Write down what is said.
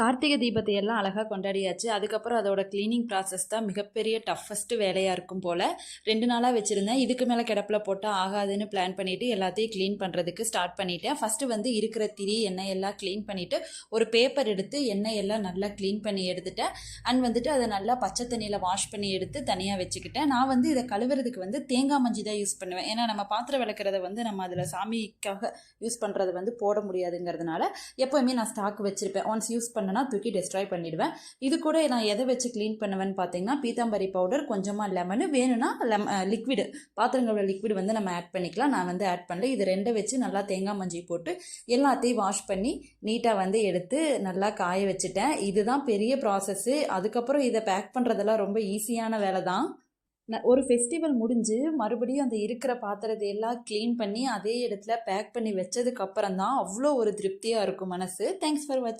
கார்த்திகை தீபத்தை எல்லாம் அழகாக கொண்டாடியாச்சு. அதுக்கப்புறம் அதோட க்ளீனிங் ப்ராசஸ் தான் மிகப்பெரிய டஃபஸ்ட்டு வேலையாக இருக்கும் போல். ரெண்டு நாளாக வச்சுருந்தேன். இதுக்கு மேலே கிடப்பில் போட்டால் ஆகாதுன்னு பிளான் பண்ணிவிட்டு எல்லாத்தையும் க்ளீன் பண்ணுறதுக்கு ஸ்டார்ட் பண்ணிட்டேன். ஃபஸ்ட்டு வந்து இருக்கிற திரி எண்ணெய் எல்லாம் க்ளீன் பண்ணிவிட்டு ஒரு பேப்பர் எடுத்து எண்ணெய் எல்லாம் நல்லா க்ளீன் பண்ணி எடுத்துட்டேன். அண்ட் வந்துட்டு அதை நல்லா பச்சை தண்ணியில் வாஷ் பண்ணி எடுத்து தனியாக வச்சுக்கிட்டேன். நான் வந்து இதை கழுவுறதுக்கு வந்து தேங்காய் மஞ்சி தான் யூஸ் பண்ணுவேன். ஏன்னா நம்ம பாத்திரம் விளக்குறத வந்து நம்ம அதில் சாமிக்காக யூஸ் பண்ணுறது வந்து போட முடியாதுங்கிறதுனால எப்போவுமே நான் ஸ்டாக் வச்சுருப்பேன். ஒன்ஸ் யூஸ் பண்ணனா தூக்கி டெஸ்ட்ராய் பண்ணிடுவேன். இது கூட நான் எதை வச்சு க்ளீன் பண்ணுவேன்னு பார்த்தீங்கன்னா பீத்தாம்பரி பவுடர் கொஞ்சமாக லெமனு வேணும்னா லெம லிக்விடு பாத்திரங்களோட லிக்விட் வந்து நம்ம ஆட் பண்ணிக்கலாம். நான் வந்து ஆட் பண்ணல. இது ரெண்டை வச்சு நல்லா தேங்காய் மஞ்சி போட்டு எல்லாத்தையும் வாஷ் பண்ணி நீட்டாக வந்து எடுத்து நல்லா காய வச்சுட்டேன். இதுதான் பெரிய ப்ராசஸ்ஸு அதுக்கப்புறம் இதை பேக் பண்ணுறதெல்லாம் ரொம்ப ஈஸியான வேலை தான். ஒரு ஃபெஸ்டிவல் முடிஞ்சு மறுபடியும் அந்த இருக்கிற பாத்திரத்தை எல்லாம் க்ளீன் பண்ணி அதே இடத்துல பேக் பண்ணி வச்சதுக்கப்புறம் தான் அவ்வளோ ஒரு திருப்தியாக இருக்கும் மனசு. தேங்க்ஸ் ஃபார் வாட்சிங்